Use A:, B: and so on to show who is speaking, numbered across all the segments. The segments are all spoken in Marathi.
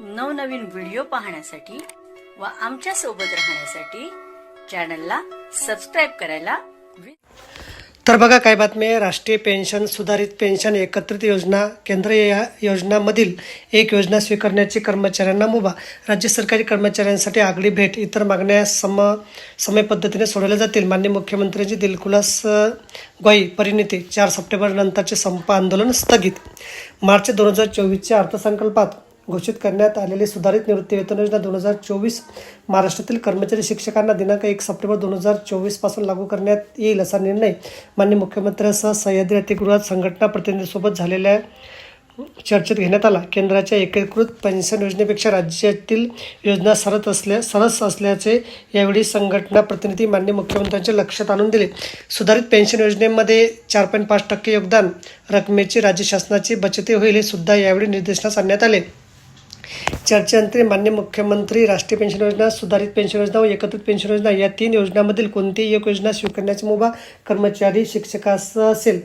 A: नवनवीन व्हिडिओ पाहण्यासाठी व आमच्यासोबत राहण्यासाठी चॅनलला सबस्क्राईब करायला
B: तर बघा काय बातमी आहे. राष्ट्रीय पेन्शन सुधारित पेन्शन एकत्रित योजना केंद्र या योजनामधील एक योजना स्वीकारण्याची कर्मचाऱ्यांना मुभा. राज्य सरकारी कर्मचाऱ्यांसाठी आगळी भेट. इतर मागण्या सम समय पद्धतीने सोडवल्या जातील. मान्य मुख्यमंत्र्यांची दिलखुलास ग्वाई ग्वाही परिणिती चार सप्टेंबर नंतरचे संप आंदोलन स्थगित. मार्च दोन हजार चोवीसच्या अर्थसंकल्पात घोषित करण्यात आलेली सुधारित निवृत्ती वेतन योजना दोन हजार चोवीस महाराष्ट्रातील कर्मचारी शिक्षकांना दिनांक एक सप्टेंबर दोन हजार चोवीसपासून लागू करण्यात येईल असा निर्णय माननीय मुख्यमंत्र्यांसह सह्याद्री अतिगृहात संघटना प्रतिनिधीसोबत झालेल्या चर्चेत घेण्यात आला. केंद्राच्या एकीकृत पेन्शन योजनेपेक्षा राज्यातील योजना सरस असल्या सरस असल्याचे यावेळी संघटना प्रतिनिधी मान्य मुख्यमंत्र्यांच्या लक्षात आणून दिले. सुधारित पेन्शन योजनेमध्ये चार पॉईंट पाच टक्के योगदान रकमेची राज्य शासनाची बचती होईल हे सुद्धा यावेळी निर्देशनास आणण्यात आले. चर्चेनंतर मान्य मुख्यमंत्री राष्ट्रीय पेन्शन योजना सुधारित पेन्शन योजना व एकत्रित पेन्शन योजना या तीन योजनांमधील कोणतीही एक योजना स्वीकारण्याची मुभा कर्मचारी शिक्षकास असेल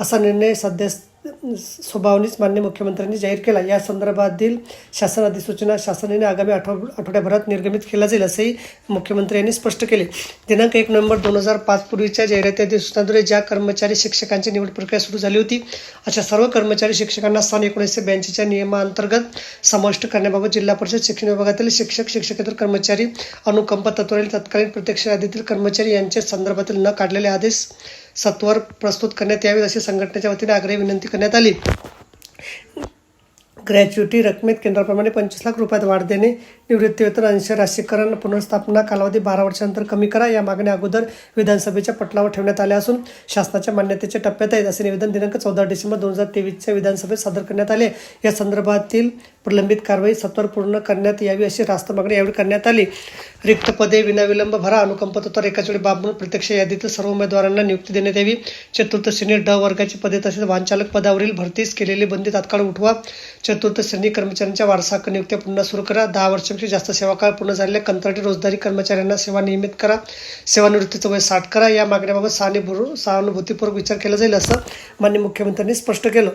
B: असा निर्णय सध्या स्वभावनेच मान्य मुख्यमंत्र्यांनी जाहीर केला. या संदर्भातील शासन अधिसूचना शासनाने आगामी आठव आठवड्याभरात निर्गमित केला जाईल असंही मुख्यमंत्री यांनी स्पष्ट केले. दिनांक एक नोव्हेंबर दोन हजार पाच पूर्वीच्या जाहिराती अधिसूचनाद्वारे ज्या कर्मचारी शिक्षकांची निवड प्रक्रिया सुरू झाली होती अशा सर्व कर्मचारी शिक्षकांना सन एकोणीसशे ब्याऐंशीच्या नियमांतर्गत समाविष्ट करण्याबाबत जिल्हा परिषद शिक्षण विभागातील शिक्षक शिक्षकेतर कर्मचारी अनुकंप तत्वावरील तत्कालीन प्रत्यक्ष यादीतील कर्मचारी यांच्या संदर्भातील न काढलेले आदेश सत्वर प्रस्तुत करण्यात यावेत अशी संघटनेच्या वतीने आग्रही विनंती करण्यात आली. ग्रॅच्युटी रकमेत केंद्राप्रमाणे पंचवीस लाख रुपयात वाढ देणे निवृत्तीवेतन अंश राशीकरण पुनर्स्थापना कालावधी बारा वर्षांतर कमी करा. या मागण्या अगोदर विधानसभेच्या पटलावर ठेवण्यात आल्या असून शासनाच्या मान्यतेच्या टप्प्यात आहेत असे निवेदन दिनांक चौदा डिसेंबर दोन हजार तेवीसच्या विधानसभेत सादर करण्यात आले. या संदर्भातील प्रलंबित कारवाई सत्वर पूर्ण करण्यात यावी अशी रास्त मागणी यावेळी करण्यात आली. रिक्त पदे विनाविलंब भरा. अनुकंप तत्वावर एकाच वेळी बाब म्हणून प्रत्यक्ष यादीतील सर्व उमेदवारांना नियुक्ती देण्यात यावी. चतुर्थ श्रेणी ड वर्गाची पदे तसेच वाहनचालक पदावरील भरतीस केलेली बंदी तात्काळ उठवा. चतुर्थ श्रेणी कर्मचाऱ्यांच्या वारसा नियुक्त्या पुन्हा सुरू करा. दहा वर्षापेक्षा जास्त सेवाकाळ पूर्ण झालेल्या कंत्राटी रोजगारी कर्मचाऱ्यांना सेवा नियमित करा. सेवानिवृत्तीचं वय साठ करा. या मागण्याबाबत सहानुभूर सहानुभूतीपूर्वक विचार केला जाईल असं माननीय मुख्यमंत्र्यांनी स्पष्ट केलं.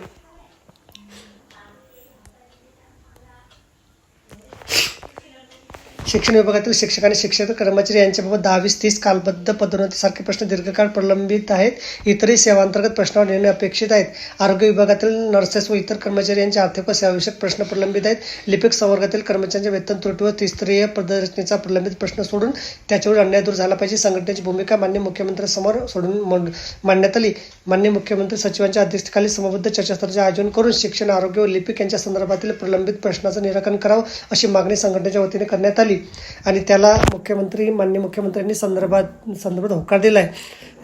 B: शिक्षण विभागातील शिक्षक आणि शिक्षक कर्मचारी यांच्याबाबत दहावीस तीस कालबद्ध पदोन्नतीसारखे प्रश्न दीर्घकाळ प्रलंबित आहेत. इतरही सेवांतर्गत प्रश्नावर निर्णय अपेक्षित आहेत. आरोग्य विभागातील नर्सेस व इतर कर्मचारी यांचे आर्थिक व सेवाविषयक प्रश्न प्रलंबित आहेत. लिपिक संवर्गातील कर्मचाऱ्यांच्या वेतन त्रुटी व त्रिस्तरीय पदरचनेचा प्रलंबित प्रश्न सोडून त्याच्यावर अन्याय दूर झाला पाहिजे. संघटनेची भूमिका मान्य मुख्यमंत्र्यांसमोर सोडून मांड- मांडण्यात आली मान्य मुख्यमंत्री सचिवांच्या अध्यक्षतेखाली समबद्ध चर्चासत्राचे आयोजन करून शिक्षण आरोग्य व लिपिक यांच्या संदर्भातील प्रलंबित प्रश्नाचं निराकरण करावं अशी मागणी संघटनेच्या वतीने करण्यात आली. आणि त्याला मुख्यमंत्री मान्य मुख्यमंत्र्यांनी संदर्भात संदर्भात होकार दिला आहे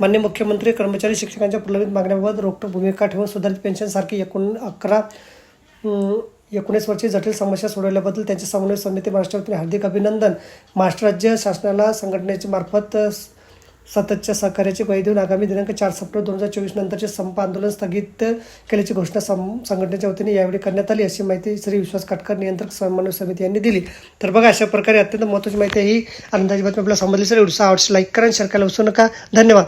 B: मान्य मुख्यमंत्री कर्मचारी शिक्षकांच्या प्रलंबित मागण्याबाबत रोखठोक भूमिका ठेवून सुधारित पेन्शनसारखी एकूण अकरा एकोणीस वर्षी जटिल समस्या सोडवल्याबद्दल त्यांचे समन्वय समिती महाराष्ट्र हार्दिक अभिनंदन. महाराष्ट्र राज्य शासनाला संघटनेच्या मार्फत सततच्या सहकार्याची ग्वाही देऊन आगामी दिनांक चार सप्टेंबर दोन हजार चोवीस नंतरचे संप आंदोलन स्थगित केल्याची घोषणा सं संघटनेच्या वतीने यावेळी करण्यात आली अशी माहिती श्री विश्वास काटकर नियंत्रक समन्वय समिती यांनी दिली. तर बघा अशा प्रकारे अत्यंत महत्त्वाची माहिती आहे ही. आनंदाची बातमी आपल्याला समजली सर एवढं आवडचं लाईक करा शेअर करायला विसरू नका. धन्यवाद.